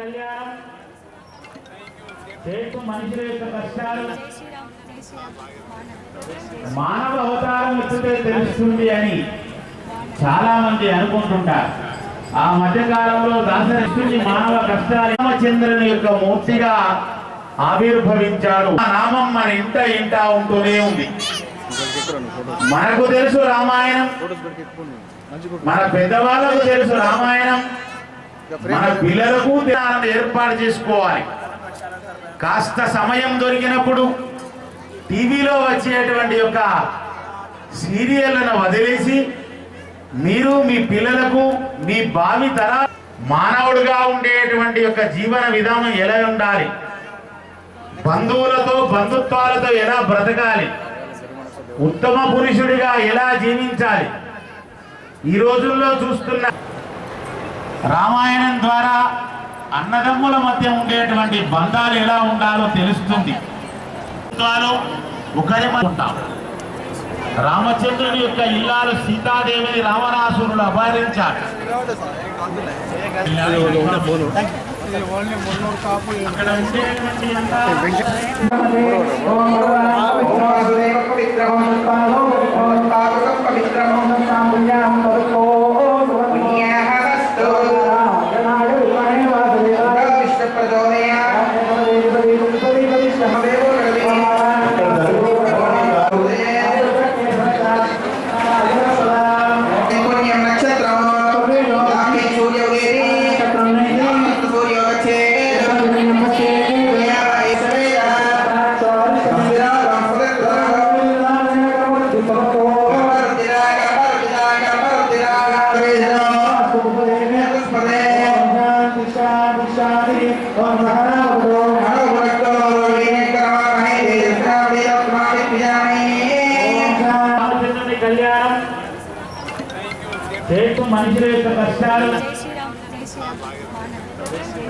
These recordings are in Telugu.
కళ్యాణం. చేస్తూ మనుషుల యొక్క కష్టాలు. మానవ అవతారం వచ్చితే తెలుస్తుంది అని చాలా మంది అనుకుంటుంటారు. ఆ మధ్యకాలంలో దాసరిస్తుంది మానవ కష్టాలు. రామచంద్రుని యొక్క మూర్తిగా ఆవిర్భవించాడు. ఆ నామం మన ఇంట ఇంట ఉంటూనే ఉంది. మనకు తెలుసు రామాయణం. మన పెద్దవాళ్ళకు తెలుసు రామాయణం. మన పిల్లలకు ధ్యానాన్ని ఏర్పాటు చేసుకోవాలి. కాస్త సమయం దొరికినప్పుడు టీవీలో వచ్చేటువంటి యొక్క సీరియళ్ళను వదిలేసి మీరు మీ పిల్లలకు మీ భావి తర మానవుడుగా ఉండేటువంటి యొక్క జీవన విధానం ఎలా ఉండాలి? బంధువులతో బంధుత్వాలతో ఎలా బ్రతకాలి? ఉత్తమ పురుషుడిగా ఎలా జీవించాలి? ఈ రోజుల్లో చూస్తున్న రామాయణం ద్వారా అన్నదమ్ముల మధ్య ఉండేటువంటి బంధాలు ఎలా ఉండాలో తెలుస్తుంది. ఒకరి ఉంటాం. రామచంద్రుని యొక్క ఇల్లాలు సీతాదేవిని రావణాసురుడు అపహరించాడు. అక్కడ ఉండేటువంటి మనుషుల యొక్క కష్టాలు.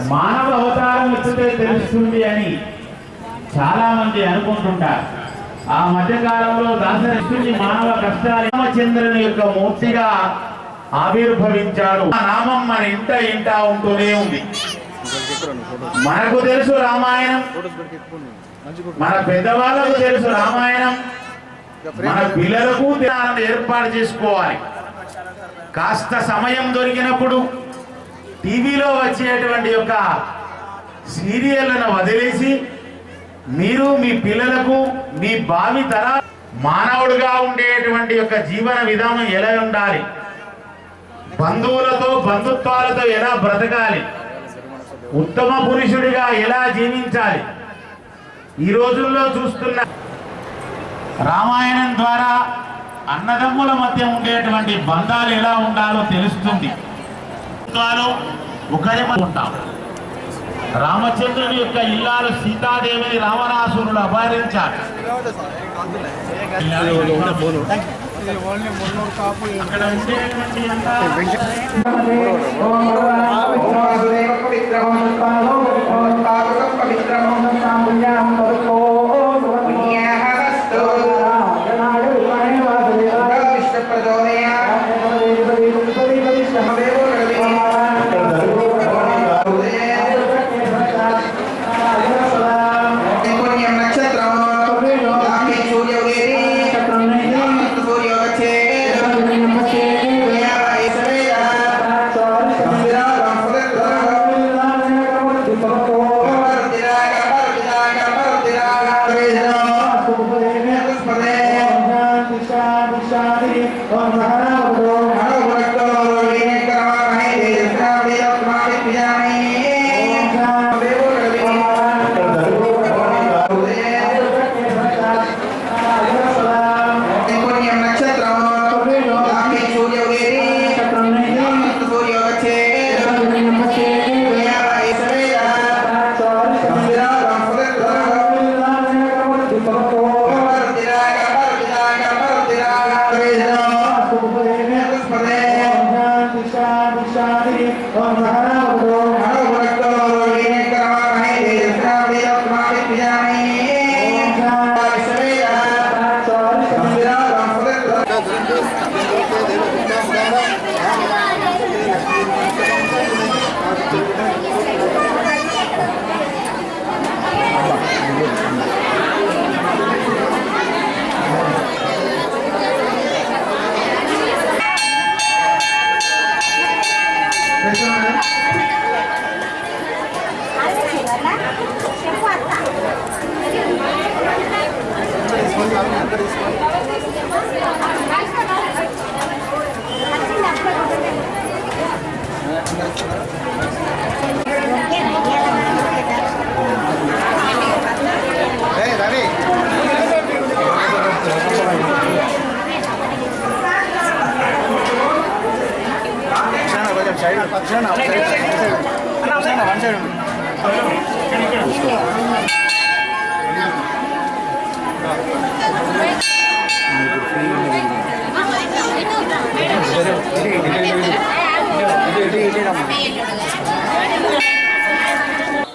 మానవ అవతారం ఎత్తితే తెలుస్తుంది అని చాలా మంది అనుకుంటుంటారు. ఆ మధ్య కాలంలో దాసరిస్తుంది మానవ కష్టాలు. రామచంద్రుని యొక్క మూర్తిగా ఆవిర్భవించాడు. ఆ నామం మన ఇంట ఇంట ఉంటూనే ఉంది. మనకు తెలుసు రామాయణం. మన పెద్దవాళ్ళకు తెలుసు రామాయణం. మన పిల్లలకు ఏర్పాటు చేసుకోవాలి. కాస్త సమయం దొరికినప్పుడు టీవీలో వచ్చేటువంటి యొక్క సీరియళ్ళను వదిలేసి మీరు మీ పిల్లలకు మీ భావి తర మానవుడుగా ఉండేటువంటి యొక్క జీవన విధానం ఎలా ఉండాలి? బంధువులతో బంధుత్వాలతో ఎలా బ్రతకాలి? ఉత్తమ పురుషుడిగా ఎలా జీవించాలి? ఈ రోజుల్లో చూస్తున్న రామాయణం ద్వారా అన్నదమ్ముల మధ్య ఉండేటువంటి బంధాలు ఎలా ఉండాలో తెలుస్తుంది. ఒకరి ఉంటాం. రామచంద్రుని యొక్క ఇల్లాలు సీతాదేవిని రావణాసురుడు అపహరించాడు. అక్కడ ఉండేటువంటి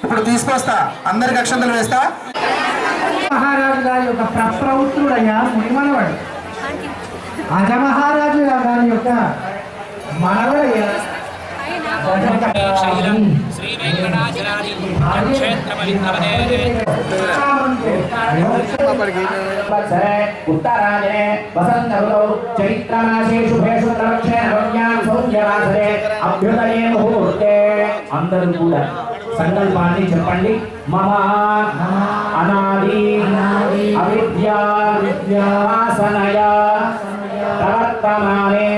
ఇప్పుడు తీసుకొస్తా. అందరికి అక్షంతలు వేస్తా. మహారాజు గారి యొక్క ప్రప్రవృత్తుడయ్యా మునిమనవాడు అజమహారాజు గారి యొక్క మనవడయ్యా అందరూ కూడా సంకల్పాన్ని చెప్పండి మమ అనాది అవిద్యా విద్యాసనయ ప్రవర్తమానే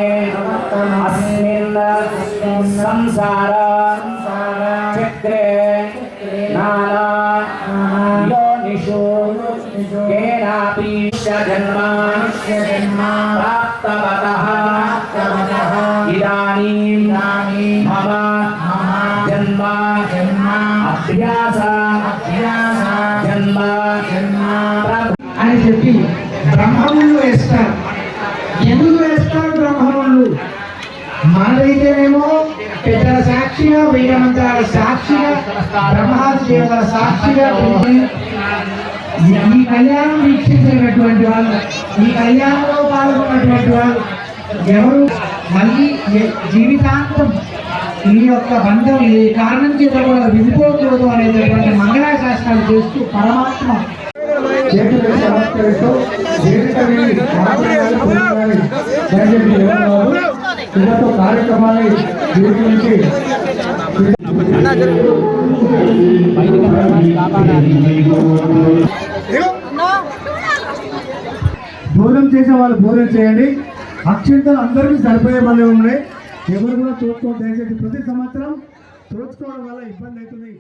అస్మిన్ సంసార చక్రే నానా యోనిషు కేనాపి इदानीं ప్రాప్తవతః ఇదానీం మమ జన్మ అభ్యాస జన్మ. అని చెప్పి బ్రహ్మములు. వేస్తారు ఎందుకు వేస్తారు బ్రహ్మములు మనదైతేనేమో పెద్దల సాక్షిగా వేద సాక్షిగా బ్రహ్మ చేయగల సాక్షిగా ఈ కళ్యాణం వీక్షించినటువంటి వాళ్ళు ఈ కళ్యాణంలో పాల్గొన్నటువంటి వాళ్ళు ఎవరు మళ్ళీ జీవితాంతం ఈ యొక్క బంధం ఈ కారణం చేత కూడా విడిపోకూడదు అనేటటువంటి మంగళాశాస్త్రాలు చేస్తూ పరమాత్మ చేతులు సమర్పిస్తూ జీవితమే మాట్లాడాలి, పొందాలి. కార్యక్రమాన్ని జీవించి భోజనం చేసే వాళ్ళు భోజనం చేయండి. అక్షంతలు అందరికీ సరిపోయే పనులు ఉన్నాయి. ఎవరు కూడా చూసుకోవడం దయచేసి ప్రతి సంవత్సరం చూసుకోవడం వల్ల ఇబ్బంది అవుతుంది.